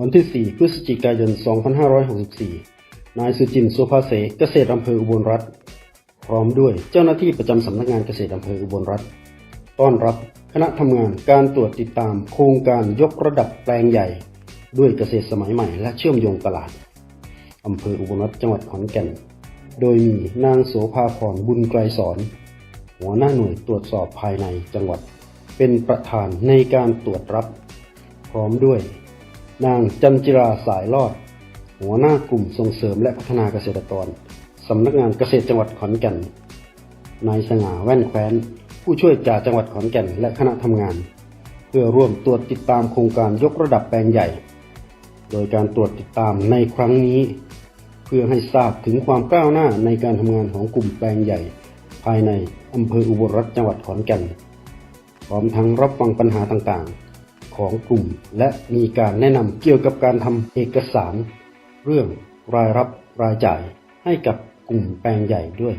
วันที่ 4 พฤศจิกายน 2564 นายสุจินทร์สุภาเสเกษตรอำเภออุบลรัฐ พร้อมด้วยเจ้าหน้าที่ประจำสำนักงานเกษตรอำเภออุบลรัฐ ต้อนรับคณะทำงานการตรวจติดตามโครงการยกระดับแปลงใหญ่ ด้วยเกษตรสมัยใหม่และเชื่อมโยงตลาดอำเภออุบลรัฐจังหวัดขอนแก่น โดยมีนางโสภาพรบุญไกรสอน หัวหน้าหน่วยตรวจสอบภายในจังหวัด เป็นประธานในการตรวจรับ พร้อมด้วย นางจันจิราสายรอด หัวหน้ากลุ่มส่งเสริมและพัฒนาเกษตรกร สำนักงานเกษตรจังหวัดขอนแก่น นายสง่าแว่นแคว้น ผู้ช่วยจ่าจังหวัดขอนแก่นและคณะทำงาน เพื่อร่วมตรวจติดตามโครงการยกระดับแปลงใหญ่ โดยการตรวจติดตามในครั้งนี้ เพื่อให้ทราบถึงความก้าวหน้าในการทำงานของกลุ่มแปลงใหญ่ ภายในอำเภออุบลรัฐจังหวัดขอนแก่น พร้อมทั้งรับฟังปัญหาต่างๆ ของกลุ่ม และมีการแนะนำเกี่ยวกับการทำเอกสาร เรื่องรายรับรายจ่ายให้กับกลุ่มแปลงใหญ่ด้วย